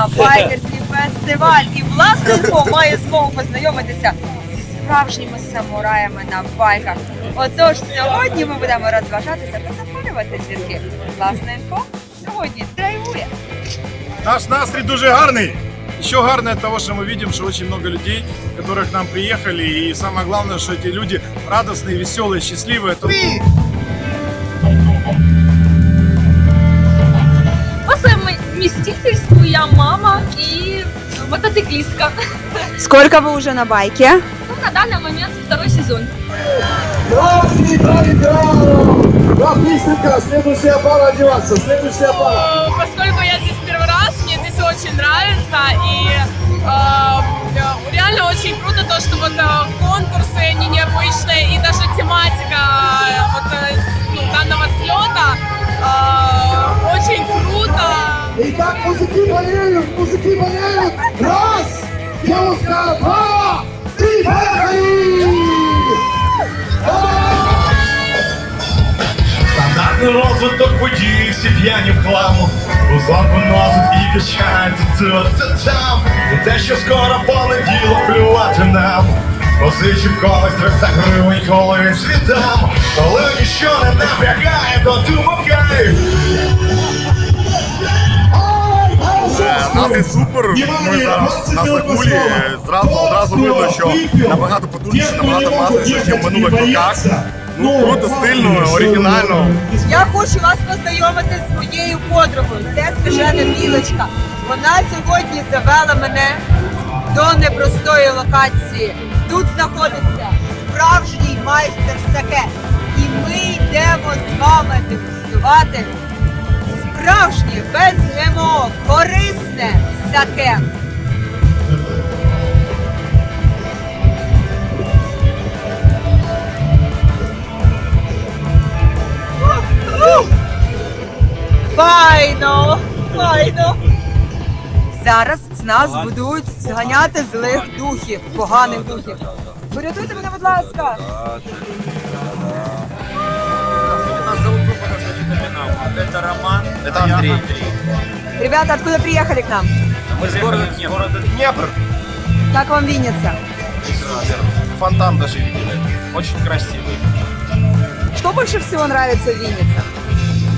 вами завітали на байкерський фестиваль. І власне інфо має змогу познайомитися зі справжніми самураями на байках. Отож, сьогодні ми будемо розважатися та запалювати зірки. Власне інфо сьогодні драйвує. Наш настрій дуже гарний. Еще гарное от того, что мы видим, что очень много людей, которые к нам приехали. И самое главное, что эти люди радостные, веселые, счастливые. Это... совместительству я мама и мотоциклистка. Скільки ви вже на байкі? Ну, на данный момент второй сезон. Здравствуйте, Отличненько, следующая пара одеваться, следующая пара. поскольку я здесь первый раз, мне здесь очень нравится и э, реально очень круто то, что вот э, конкурсы они необычные и даже тематика э, вот э, ну, данного слета э, очень круто. Итак, мужики болеют, мужики болеют. Раз, девушка, два, три, поехали! Стандартний розвиток подій, всі п'яні в хламу. Узлом поносить і качається тут та там І те, що скоро понеділок плювати нам. Позичив колись 300 гривень, коли він світам Коли ніщо не напрягає, то думав кайф Настрій супер. Ми зараз на Сакулі. Зразу одразу видно, що набагато потужніше, набагато масовіше, ніж в минулих роках. Ну, круто, стильно, оригінально. Я хочу вас познайомити з моєю подругою. Це скажена білочка. Вона сьогодні завела мене до непростої локації. Тут знаходиться справжній майстер саке. І ми йдемо з вами дегустувати справжнє без ГМО, корисне саке. Файно! Файно! Зараз з нас будуть зганяти злих духів, поганих духів. Порятуйте мене, будь ласка! Это Роман. Это Андрей. Ребята, откуда приехали к нам? Мы из города Днепр. Города Днепр. Как вам Винница? Фонтан даже видели. Очень красивый. Что больше всего нравится в Виннице?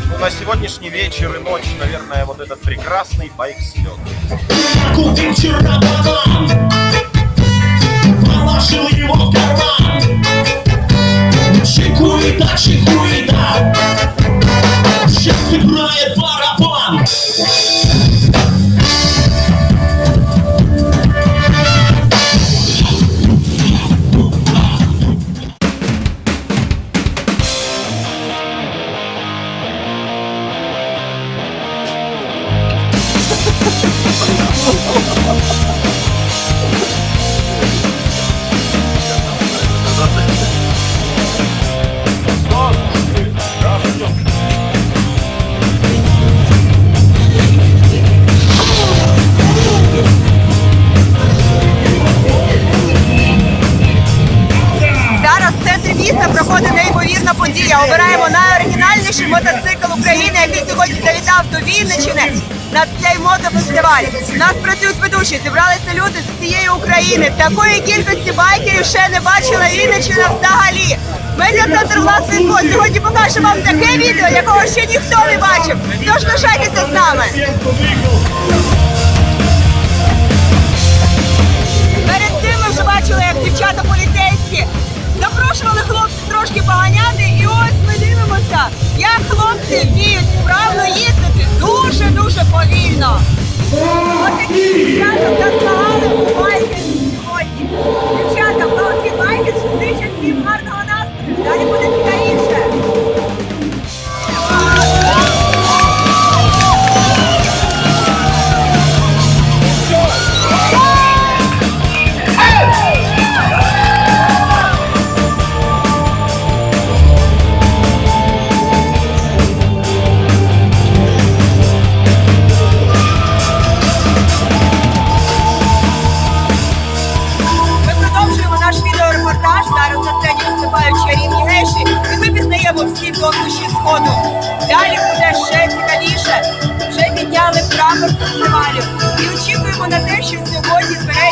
Ну, на сегодняшний вечер и ночь, наверное, вот этот прекрасный байк-слет. Купил на цей мотофестиваль. Нас працюють ведучі, зібралися люди з всієї України. Такої кількості байкерів ще не бачила Вінниччина взагалі. Медіа-центр власне інфо сьогодні покаже вам таке відео, якого ще ніхто не бачив. Тож лишайтеся з нами. リーの。Фестивалю. І очікуємо на те, що сьогодні збереться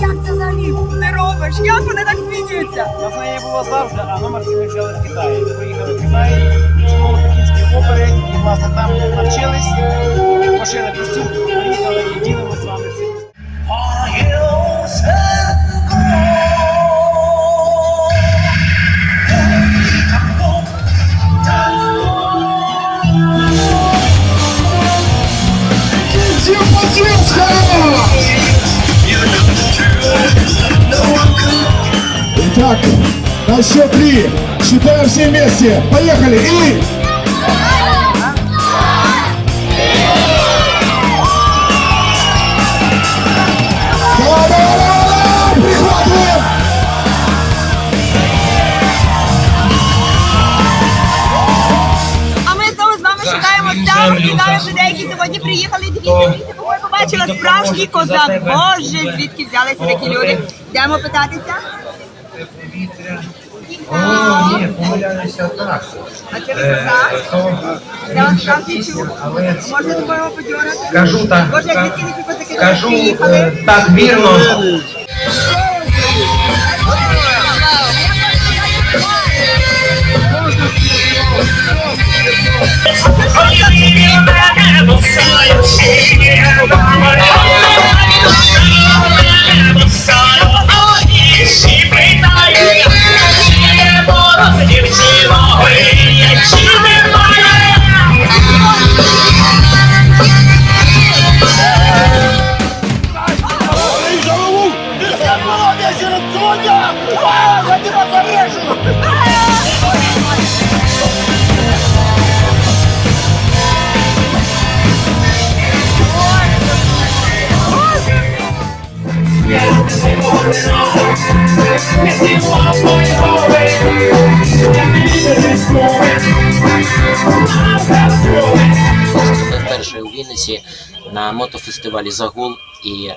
як це взагалі ти робиш? Як вони так змінюються? Натхнення було завжди, а номер ми взяли в Китаї. Ми поїхали в Китай, школу пекінської опери, і власне там навчились, пошили костюм, приїхали і ділимося з вами цим. На счет три. Считаем все вместе. Поехали. И... Прихватываем. А ми знову з вами шукаємо там цікавих людей, які сьогодні приїхали. Дивіться, дивіться, я побачила справжній козак. Боже, звідки взялися такі люди? Йдемо питатися. Ні, помилялися так. А це ви козак? Я вас справді чув. Можна такого подьорати? Кажу так. Боже, як звідки такі козаки Кажу е, так вірно. Ми вперше у Вінниці на мотофестивалі Загул і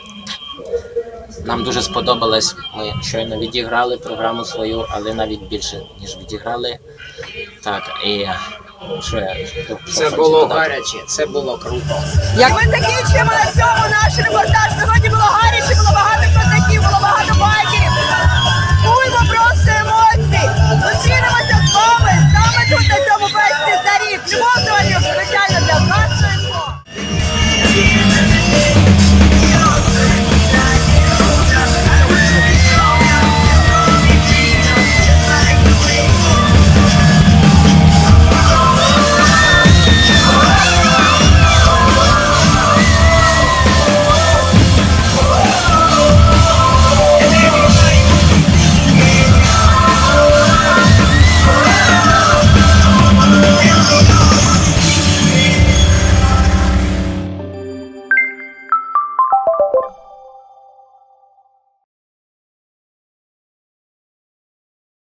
нам дуже сподобалось. Ми щойно відіграли програму свою, але навіть більше ніж відіграли. Так і що я це було гаряче, це було круто. Як ми закінчуємо на цьому наш репортаж? Сьогодні було гаряче, було багато козаків, було багато байкерів. Буйно просто емоцій. Зустрінемося з вами саме тут на цьому фесті за рік. Любов до спеціально.